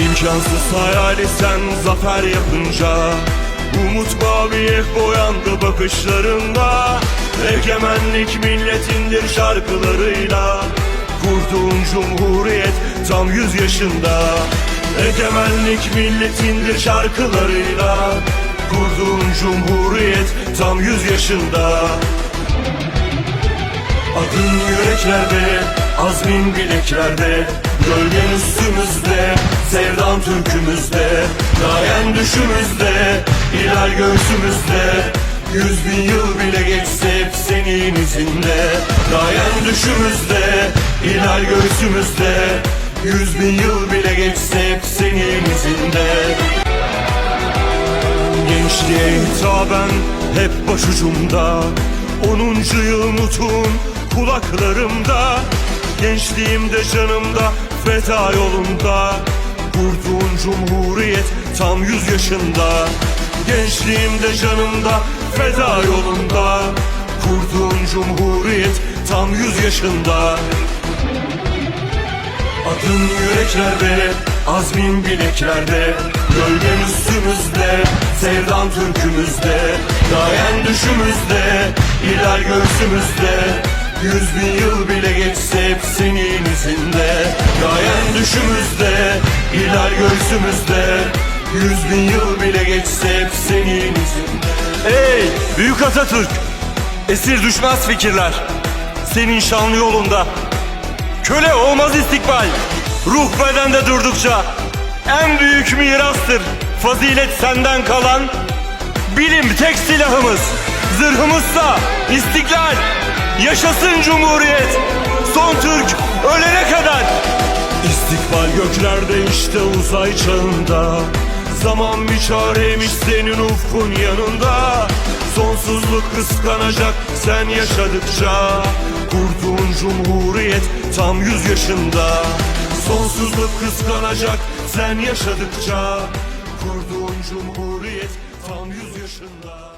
İmkansız hayali sen zafer yapınca Umut maviye boyandı bakışlarında. Egemenlik milletindir şarkılarıyla Kurduğun cumhuriyet tam yüz yaşında. Egemenlik milletindir şarkılarıyla Kurduğun cumhuriyet tam yüz yaşında Adın yüreklerde, azmin bileklerde Gölgen üstümüzde, sevdan türkümüzde Gayen düşümüzde, hilal göğsümüzde. Yüz bin yıl bile geçse hep senin izinde. Gayen düşümüzde, hilal göğsümüzde. Yüz bin yıl bile geçse hep senin izinde. Gençliğe hitaben hep başucumda. Onuncu yıl mutun kulaklarımda Gençliğimde canımda feda yolunda Kurduğun cumhuriyet tam yüz yaşında Gençliğimde canımda feda yolunda Kurduğun cumhuriyet tam yüz yaşında. Adın yüreklerde, azmin bileklerde Gölgen üstümüzde, sevdan türkümüzde Gayen düşümüzde, hilal göğsümüzde Yüz bin yıl bile geçse hep senin izinde Gayen düşümüzde, hilal göğsümüzde Yüz bin yıl bile geçse hep senin izinde Ey büyük Atatürk! Esir düşmez fikirler Senin şanlı yolunda Köle olmaz istikbal. Ruh bedende durdukça en büyük mirastır. Fazilet senden kalan. Bilim tek silahımız. Zırhımızsa istiklal. Yaşasın Cumhuriyet. Son Türk ölene kadar. İstikbal göklerde işte uzay çağında. Zaman bir çareymiş senin ufkun yanında. Sonsuzluk kıskanacak sen yaşadıkça Kurduğun cumhuriyet tam yüz yaşında Sonsuzluk kıskanacak sen yaşadıkça Kurduğun cumhuriyet tam yüz yaşında